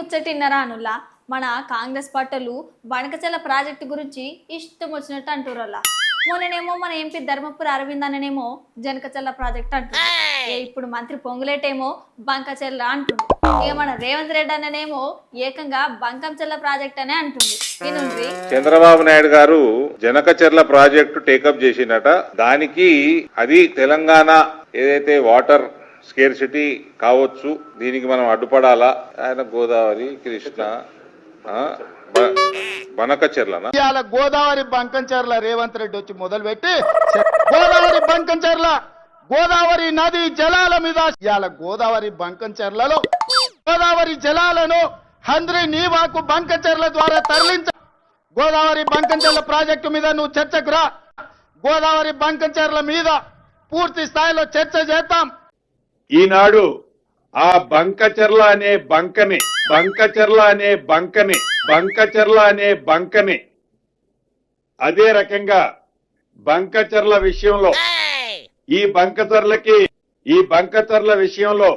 ముచ్చటిన్నరా అనుల్లా మన కాంగ్రెస్ పార్టీలు బనకచల ప్రాజెక్టు గురించి ఇష్టం వచ్చినట్టు అంటురల్లా మొన్ననేమో మన ఎంపీ ధర్మపురి అరవింద్ అన్ననేమో జనకచల్ల ప్రాజెక్ట్ అంటుంది ఇప్పుడు మంత్రి పొంగులేటేమో బంకచెల్ల అంటుంది ఇక మన రేవంత్ రెడ్డి అన్ననేమో ఏకంగా బంకంచెల్ల ప్రాజెక్ట్ అనే అంటుంది చంద్రబాబు నాయుడు గారు జనకచెర్ల ప్రాజెక్టు టేకప్ చేసిండట. దానికి అది తెలంగాణ ఏదైతే వాటర్ స్కేర్ సిటీ కావచ్చు దీనికి మనం అడ్డుపడాలా? ఆయన గోదావరి కృష్ణ బనకచెర్ల గోదావరి బంకంచెర్ల రేవంత్ రెడ్డి వచ్చి మొదలుపెట్టి గోదావరి బంకంచెర్ల గోదావరి నది జలాల మీద ఇవాళ గోదావరి బంకంచెర్లలో గోదావరి జలాలను హంద్రి నీవాకు బంకంచెర్ల ద్వారా తరలించ గోదావరి బంకంచెర్ల ప్రాజెక్టు మీద నువ్వు చర్చకు రా. గోదావరి బంకంచెర్ల మీద పూర్తి స్థాయిలో చర్చ చేద్దాం. ఈనాడు ఆ బంకచెర్ల అనే బంకని బంకచెర్ల అనే బంకని బంకచెర్ల అనే బంకని. అదే రకంగా బంకచెర్ల విషయంలో ఈ బంకచెర్లకి ఈ బంకచెర్ల విషయంలో